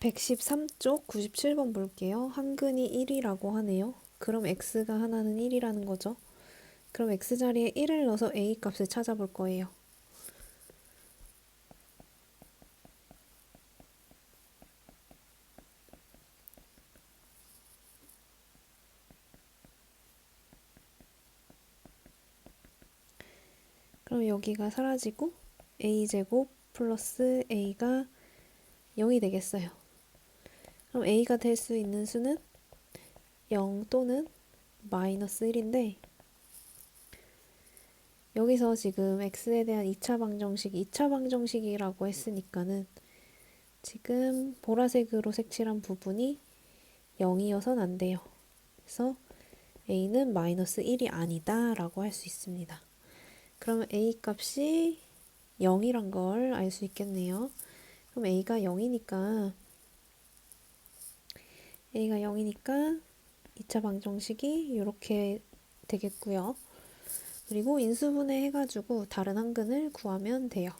113쪽 97번 볼게요. 한근이 1이라고 하네요. 그럼 x가 하나는 1이라는 거죠. 그럼 x자리에 1을 넣어서 a 값을 찾아볼 거예요. 그럼 여기가 사라지고 a제곱 플러스 a가 0이 되겠어요. 그럼 a가 될 수 있는 수는 0 또는 마이너스 1인데 여기서 지금 x에 대한 2차 방정식, 2차 방정식이라고 했으니까는 지금 보라색으로 색칠한 부분이 0이어서는 안 돼요. 그래서 a는 마이너스 1이 아니다 라고 할 수 있습니다. 그러면 a 값이 0이란 걸 알 수 있겠네요. 그럼 a가 0이니까 a가 0이니까 2차 방정식이 이렇게 되겠고요. 그리고 인수분해 해가지고 다른 한근을 구하면 돼요.